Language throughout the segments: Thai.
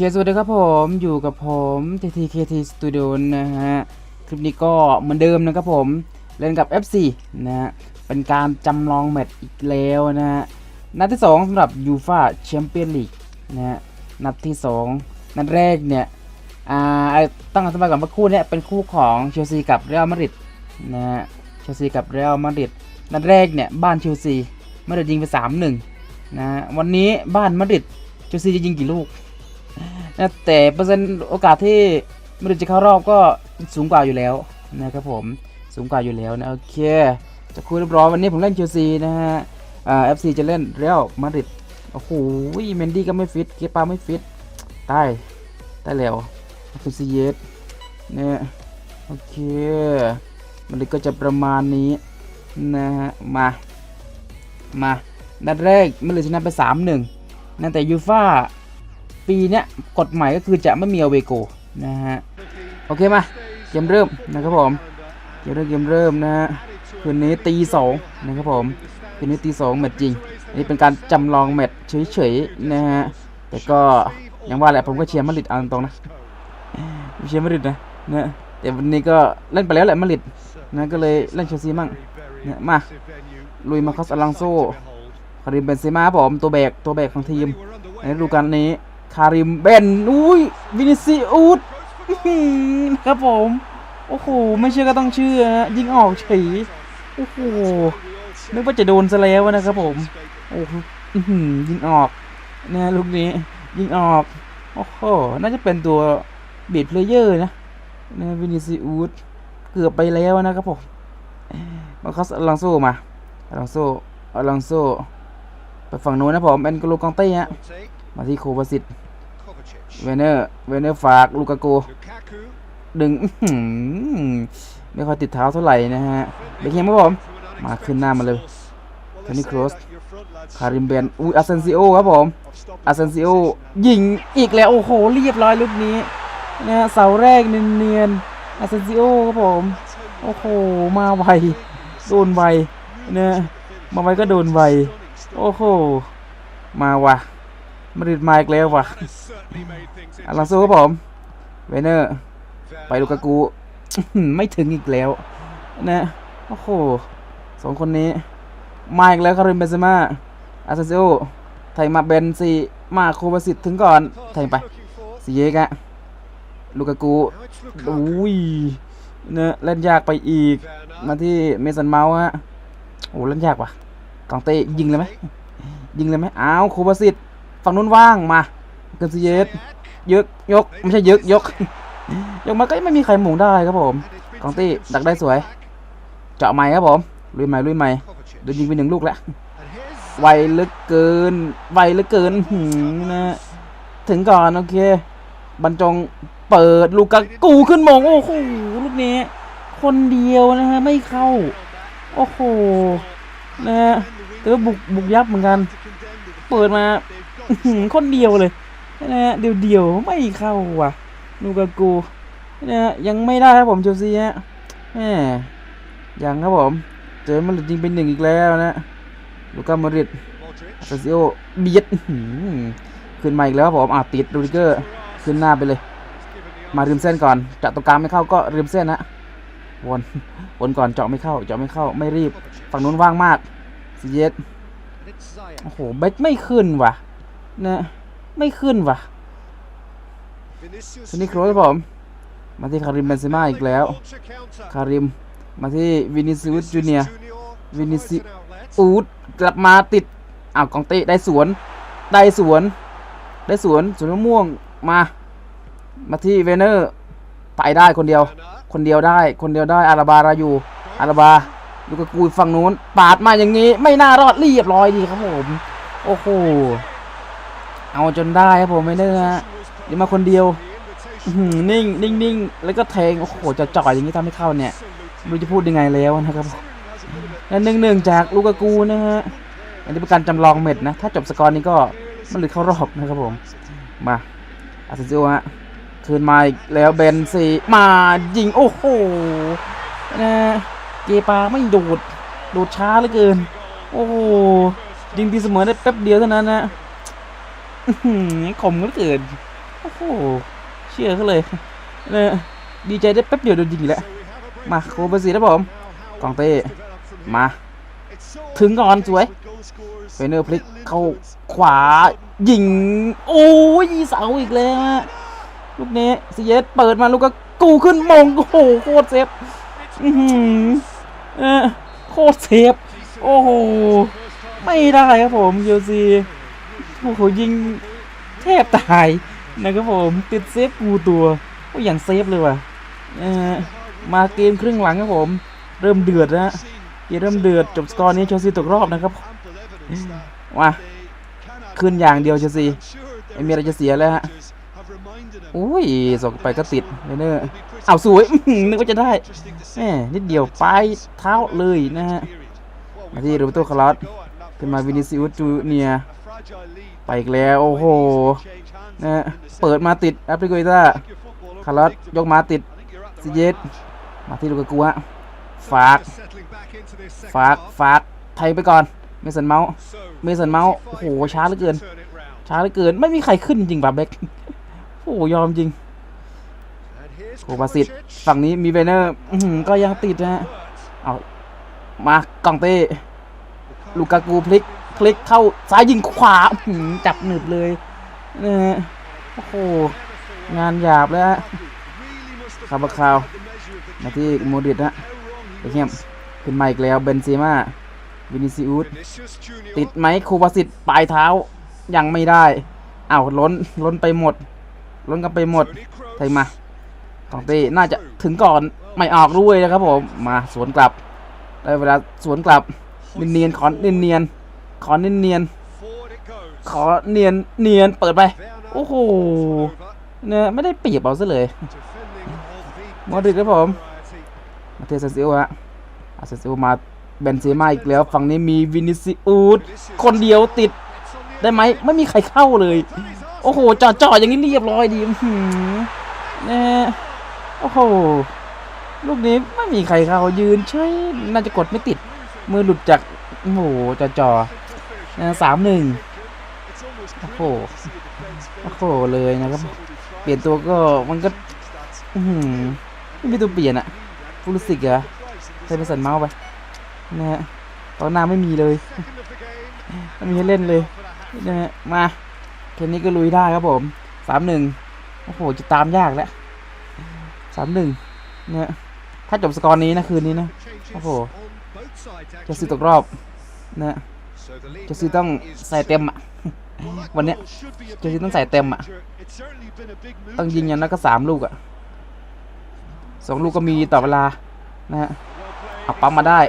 คสวัสดีครับผมอยู่กับผม TTKT Studio นะฮะ คลิปนี้ก็เหมือนเดิมนะครับผม เล่นกับ FC นะฮะ เป็นการจำลองแมตช์อีกแล้วนะฮะ นัดที่ 2สำหรับ UEFA Champions League นะฮะ นัดที่ 2 นัดแรกเนี่ย อ่าต้งอธิบายก่อนว่าคู่เนี้ยเป็นคู่ของเชลซีกับเรอัลมาดริดนะฮะ เชลซีกับเรอัลมาดริดนัดแรกเนี่ยบ้านเชลซีมาดริดยิงไป3-1นะฮะวันนี้บ้านมาดริดเชลซีจะยิงกี่ลูก นะแต่เปอร์เซ็นต์โอกาสที่มาดริดจะเข้ารอบก็สูงกว่าอยู่แล้วนะครับผมสูงกว่าอยู่แล้วนะโอเคจะคุยเรียบร้อยวันนี้ผมเล่นเชลซีนะฮะอ่าเอฟซีจะเล่นเรอัลมาดริดโอ้โหเมนดี้ก็ไม่ฟิตเกปาไม่ฟิตตายตายแล้วฟิซีเยสเนี่ยโอเคมันดริดก็จะประมาณนี้นะฮะมามานัดแรกมาดริดชนะไป 3-1นั่นแต่ยูฟ่า ปีเนี้ยกฎใหม่ก็คือจะไม่มีอเวโกนะฮะ โอเคมาเกมเริ่มนะครับผมเกมเริ่มเกมเริ่มนะฮะคืนนี้ตีสองนะครับผมคืนนี้ตีสองแมตช์จริงอันนี้เป็นการจำลองแมตช์เฉยๆนะฮะแต่ก็อย่างว่าแหละผมก็เชียร์มาดริดเอาตรงนะเชียร์มาดริดนะนะแต่วันนี้ก็เล่นไปแล้วแหละมาดริดนะก็เลยเล่นเชลซีมั่งนี่ยมาลุยมาคอสอลังโซคาริมเบนเซม่าผมตัวแบกตัวแบกของทีมในฤดูกาลนี้ คาริมเบนอุ้ยวินิซิอุสอื้อหือครับผม โอ้โห ไม่เชื่อก็ต้องเชื่อฮะยิงออกเฉยโอ้โหนึกว่าจะโดนซะแล้วนะครับผม โอ้โหยิงออกนะลูกนี้ ยิงออก โอ้โห น่าจะเป็นตัวเบียดเพลเยอร์นะนะวินิซิอุสเกือบไปแล้วนะครับผมมาคัสอลังโซมาอลังโซอลังโซไปฝั่งโน้นนะผมเป็นกลูกองเต้ฮะ มาที่โควาสิตเวเนอร์ เวเนอร์ฝากลูกาโก ดึงอื้อหือไม่ค่อยติดเท้าเท่าไหร่นะฮะเบคแฮมครับผม มาขึ้นหน้ามาเลยโทนี่ครอสคาริมเบนอุ้ยอาเซนซิโอครับผมอาเซนซิโอยิงอีกแล้ว โอ้โห เรียบร้อยลูกนี้นะฮะเสาแรกเนียนๆอาเซนซิโอครับผม โอ้โห มาไว โดนไวนะฮะมาไวก็โดนไว โอ้โห มาว่ะ มาดริดมาอีกแล้วว่ะอลังโซครับผมเวเนอร์ ไปลูกากูอื้อหือไม่ถึงอีกแล้ว นะโอ้โหสองคนนี้ มาอีกแล้วคาริมเบนเซม่าอาซาซิโอไทยมาเบนซีมาโควาสิตถึงก่อนไทยไปสีเยกอะลูกากูอุ้ยเนะเล่นยากไปอีก มาที่เมสันเมาส์ฮะโอ้เล่นยากว่ะกองเต้ยิงเลยไหมยิงเลยไหมอ้าวโควาสิต ฝั่งนู้นว่างมาเกินซีเยสยกยกไม่ใช่ยกยกยกมาก็ไม่มีใครหมุงได้ครับผมกองตี้ดักได้สวย เจาะใหม่ครับผมลุยใหม่ลุยใหม่โดนยิงไปหนึ่งลูกแล้วไวเหลือเกินไวเหลือเกินนะถึงก่อนโอเค บรรจงเปิดลูกกากูขึ้นมงโอ้โหลูกนี้ คนเดียวนะฮะไม่เข้า โอ้โหนะฮะแต่ว่าบุกบุกยับเหมือนกัน เปิดมา คนเดียวเลยนะฮะเดียวเดียวๆไม่เข้าว่ะลูกากูนะฮะยังไม่ได้ครับผมเชลซีฮะแหมยังครับผม เจอมาดริดยิงเป็นหนึ่งอีกแล้วนะลูกามาดริดซาซิโอเบียดขึ้นมาอีกแล้วครับผมอะติดรูดิเกอร์ขึ้นหน้าไปเลย มาริมเส้นก่อนจะตรงกลางไม่เข้าก็ริมเส้นนะวนวนก่อนเจาะไม่เข้าเจาะไม่เข้าไม่รีบ ฝั่งนู้นว่างมากซีเยสโอ้โหเบคไม่ขึ้นว่ะ นะไม่ขึ้นว่ะทีนี้โครสครับผม มาที่คาริมเบนเซม่าอีกแล้ว คาริม มาที่วินิซิอุสจูเนียร์วินิซิอูดกลับมาติดอ้าวกองเต้ได้สวน ได้สวน ได้สวนสวนมะม่วงมา มาที่เวเนอร์ไปได้คนเดียว คนเดียวได้ คนเดียวได้อาราบาราอยู่อาราบาลูกกูฝั่งนู้น ปาดมาอย่างนี้ ไม่น่ารอดเรียบร้อยดีครับผม โอ้โห เอาจนได้ครับผมเวเนอร์ฮะนี่มาคนเดียวนิ่งนิ่งนิ่งแล้วก็แทงโอ้โหจะจ่อยอย่างนี้ทำให้เข้าเนี่ยไม่รู้จะพูดยังไงแล้วนะครับและหนึ่งหนึ่งจากลูกากูนะฮะอันนี้เป็นการจำลองเม็ดนะ ถ้าจบสกอร์นี้ก็มันหรือเข้ารอบนะครับผม มาอาซิซิโอฮะคืนมาอีกแล้วเบนซีมายิงโอ้โหนะเกปาไม่โดดโดดช้าเหลือเกิน โอ้โหยิงตีเสมอได้แป๊บเดียวเท่านั้นนะ อื้อหือขมเหลือเกินโอ้โหเชื่อเขาเลยเนี่ยดีใจได้แป๊บเดียวโดนยิงแล้วมาโคเบอร์สีนะผมกองเต้มา ถึงก่อนสวยเฟเนอร์พลิกเข้าขวายิง โอ้ยเสาอีกแล้วลูกนี้ซีเยสเปิดมาลูกก็กูขึ้นมงโอ้โหโคตรเซฟโคตรเซฟโอ้โหไม่ได้ครับผมเยลซี โอ้โหยิงแทบตายนะครับผมติดเซฟกูตัวโอ้ยอย่างเซฟเลยว่ะเออมาเกมครึ่งหลังครับผม เริ่มเดือดแล้วฮะเกมเริ่มเดือดจบสกอร์นี้เชลซีตกรอบนะครับมาขึ้นอย่างเดียวเชลซีไม่มีอะไรจะเสียแล้วฮะอุ้ยส่งไปก็ติดเนอร์เอาสวยนึกว่าจะได้แหมนิดเดียวปลายเท้าเลยนะฮะมาที่โรเบโตคาร์ลอสขึ้นมาวินิซิอุสจูเนีย ไปอีกแล้ว โอ้โหนะเปิดมาติดแอปพลิเคต้าคาร์ลสยกมาติดซิเยสมาที่ลูกากัวฝาก ฝาก ฝาก ไทยไปก่อน เมสันเมาส์เมสันเมาส์โอ้โห ช้าเหลือเกิน ช้าเหลือเกิน ไม่มีใครขึ้นจริงป่ะเบ็ก โอ้โหยอมจริงโคบาสิตฝั่งนี้มีเวเนอร์ก็ยังติดนะฮะ เอา มากองเต้ ลูกากูพลิก พลิกเข้าซ้ายยิงขวาจับหนึบเลยนะฮะโอ้โหงานหยาบแล้วฮะคาบาคาวมาที่โมดริดนะเบคแฮมขึ้นมาอีกแล้วเบนเซม่าวินิซิอุสติดไหมคูบาสิตปลายเท้ายังไม่ได้อ้าวล้นล้นไปหมด ล้นกันไปหมดไทยมากองต้น่าจะถึงก่อนไม่ออกด้วยนะครับผมมาสวนกลับได้เวลาสวนกลับเนียนๆขอนเนียนๆ ขอเนียนๆขอเนียนเนียนเปิดไป โอ้โหเนี่ยไม่ได้เปรียบเอาซะเลยมอดริดครับผมมาเทเซซิโอฮะอาเซซิโอมาเบนเซม่าอีกแล้ว ฝั่งนี้มีวินิซิอุสคนเดียวติดได้ไหมไม่มีใครเข้าเลย โอ้โหจอดจอดอย่างนี้เรียบร้อยดีอื้อหือเนี่ยโอ้โหลูกนี้ไม่มีใครเข้ายืนเฉยน่าจะกดไม่ติด มือหลุดจากโอ้โหจอจอ สามหนึ่งโอ้โหโอ้โหเลยนะครับ เปลี่ยนตัวก็มันก็อื้อหือไม่มีตัวเปลี่ยนอะฟูรุสิกเหรอใช้เป็นสันเมาส์ไปนะฮะตอนหน้าไม่มีเลยไม่มีให้เล่นเลยนะฮะมาแค่นี้ก็ลุยได้ครับผมสามหนึ่งโอ้โหจะตามยากแล้วสามหนึ่งเนี่ยถ้าจบสกอร์นี้นะคืนนี้นะโอ้โหเชลซีตกรอบนะ เชลซีต้องใส่เต็มอะ วันเนี้ยเชลซีต้องใส่เต็มอะ ต้องยิงอย่างนั้นก็สามลูกอะสองลูกก็มีต่อเวลานะฮะเอาปั๊มมาได้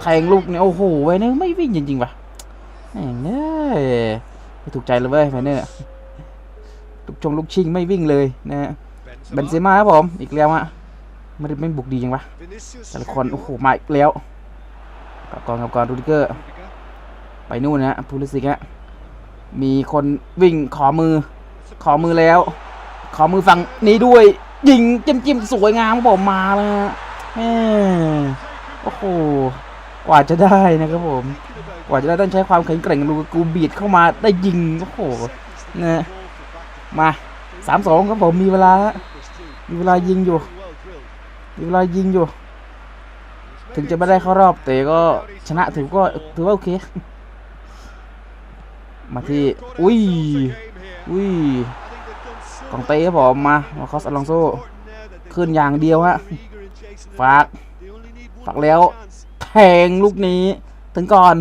แทงลูกเนี่ยโอ้โหไวเนอร์ไม่วิ่งจริงๆว่ะแหมเนี่ยไม่ถูกใจเลยเว้ยไวเนอร์ลูกชงลูกชิงไม่วิ่งเลยนะฮะเบนเซม่าครับผมอีกแล้วอะไม่ได้ไม่บุกดีจังวะแต่ละคนโอ้โหมาอีกแล้วกับกองกับกองรูดิเกอร์ ไปนู่นนะพูลิสิกฮะมีคนวิ่งขอมือ ขอมือแล้ว ขอมือฝั่งนี้ด้วย ยิงจิ้มจิ้มสวยงามบผมมาแล้วฮะโอ้โหกว่าจะได้นะครับผม กว่าจะได้ต้องใช้ความแข็งแกร่งลูกกูบีดเข้ามาได้ยิงโอ้โหนะมาสามสองครับผมมีเวลา มีเวลายิงอยู่ มีเวลายิงอยู่ ถึงจะไม่ได้เข้ารอบแต่ก็ชนะถือก็ถือว่าโอเค มาที่ อุ้ย อุ้ยกองเต้ครับผมมามาคอสอลองโซขึ้นอย่างเดียวฮะฝากฝากแล้วแทงลูกนี้ ถึงก่อน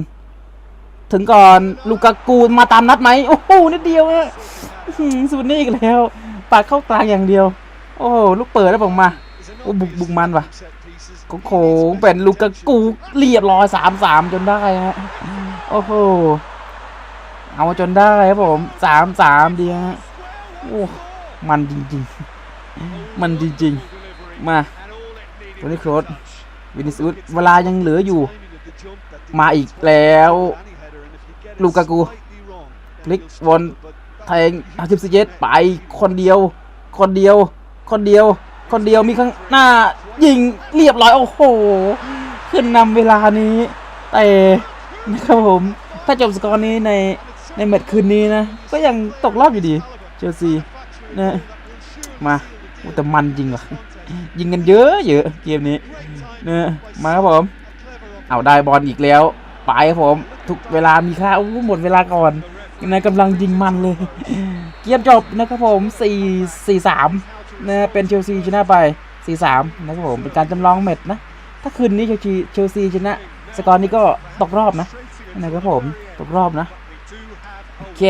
ถึงก่อนลูกกากูมาตามนัดไหมโอ้โหนิดเดียวฮะสูตรนี้อีกแล้วปากเข้ากลางอย่างเดียว โอ้โหลูกเปิดแล้วผมมาโอ้บุกบุกมันว่ะโอ้โหเป็นลูกกะกูเรียบร้อยสามสามจนได้ฮะโอ้โห เอาจนได้ครับผมสามสามดีฮะโอ้มันจริงๆ มันจริงๆ มาโทนี่โครสวินิสุสเวลายังเหลืออยู่ มาอีกแล้ว ลูกากูพลิกวนแทงอาทิตย์สเยตไปคนเดียว คนเดียว คนเดียว คนเดียวมีข้างหน้า ยิงเรียบร้อย โอ้โห ขึ้นนำเวลานี้ แต่นะครับผม ถ้าจบสกอร์นี้ใน ในแมตช์คืนนี้นะ ก็ยังตกรอบอยู่ดี เชลซีนะมาแต่มันจริงว่ะยิงกันเยอะเยอะเกมนี้นะมาครับผมเอาได้บอลอีกแล้วไปครับผม ทุกเวลามีค่าอู้หมดเวลาก่อนนะกำลังยิงมันเลย เกมจบนะครับผม 4 4 3นะเป็นเชลซีชนะไป 4 3 นะครับผมเป็นการจำลองแมตช์นะ ถ้าคืนนี้เชลซีเชลซีชนะ สกอร์นี้ก็ตกรอบนะนะครับผมตกรอบนะ เค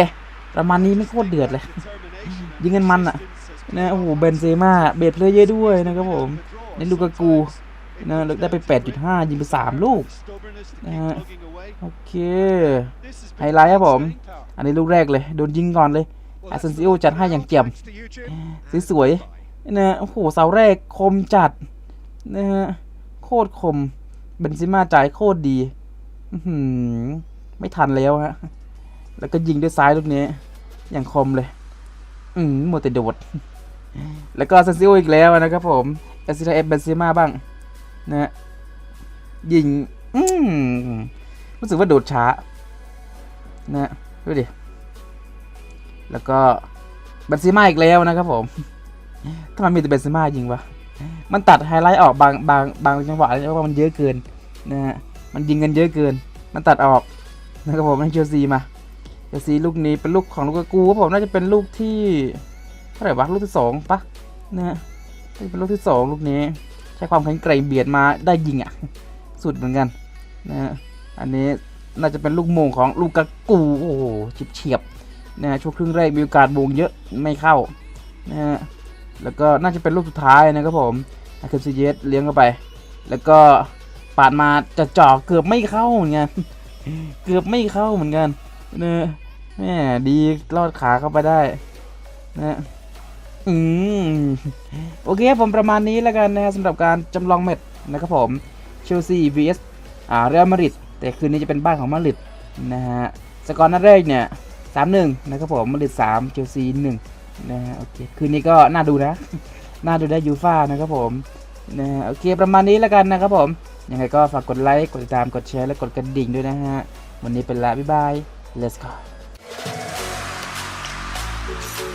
ประมาณนี้ไม่โคตรเดือดเลย ยิงกันมันอะนะโอ้โหเบนเซม่าเบดเพลยเยอะด้วยนะครับผมในลูกากูนะได้ไป 8.5 ยิงไป 3 ลูกนะฮะโอเค ไฮไลท์ครับผม อันนี้ลูกแรกเลย โดนยิงก่อนเลยอาเซนซิโอจัดให้อย่างเจียมสวยๆนะโอ้โหเสาแรกคมจัดนะฮะโคตรคม เบนซิม่าจ่ายโคตรดีอืไม่ทันแล้วฮะ แล้วก็ยิงด้วยซ้ายลูกนี้ อย่างคมเลย อืมหมดแต่โดด แล้วก็เซนซิโออีกแล้วนะครับผมเอซิทาเอฟเบนซิมาบ้างนะฮะยิง อืมรู้สึกว่าโดดช้า นะดูดิ แล้วก็เบนซิมาอีกแล้วนะครับผมทำไมมีแต่เบนซิมายิงวะ มันตัดไฮไลท์ออกบางบางบางจังหวะเพราะว่ามันเยอะเกิน นะฮะ มันยิงกันเยอะเกิน มันตัดออกนะครับผมให้เชลซีมา เชลซีลูกนี้เป็นลูกของลูกากูครับผมน่าจะเป็นลูกที่เท่าไหร่วะลูกที่สองปะนะฮะน่าจะเป็นลูกที่สองลูกนี้ ใช้ความแข็งแกร่งเบียดมาได้ยิงอะ สุดเหมือนกันนะอันนี้น่าจะเป็นลูกโมงของลูกากูโอ้โหเฉียบๆนะฮะช่วงครึ่งแรกมีโอกาสโมงเยอะไม่เข้านะฮะแล้วก็น่าจะเป็นลูกสุดท้ายนะครับผมอาคิมซีเยสเลี้ยงเข้าไป แล้วก็ปาดมาจะจ่อเกือบไม่เข้าเหมือนกัน เกือบไม่เข้าเหมือนกันเนอะ แม่ดีรอดขาเข้าไปได้นะอืมโอเคผมประมาณนี้แล้วกันนะสำหรับการจำลองแมตช์นะครับผมเชลซี vs อ่าเรอัลมาดริดแต่คืนนี้จะเป็นบ้านของมาดริดนะฮะสกอร์นัดแรกเนี่ยสามหนึ่งนะครับผมมาดริดสามเชลซีหนึ่งนะฮะโอเคคืนนี้ก็น่าดูนะ น่าดูได้ยูฟ่านะครับผมนะฮะโอเคประมาณนี้แล้วกันนะครับผมยังไงก็ฝากกดไลค์กดติดตามกดแชร์และกดกระดิ่งด้วยนะฮะวันนี้เป็นละบ๊ายบาย let's go Thank you.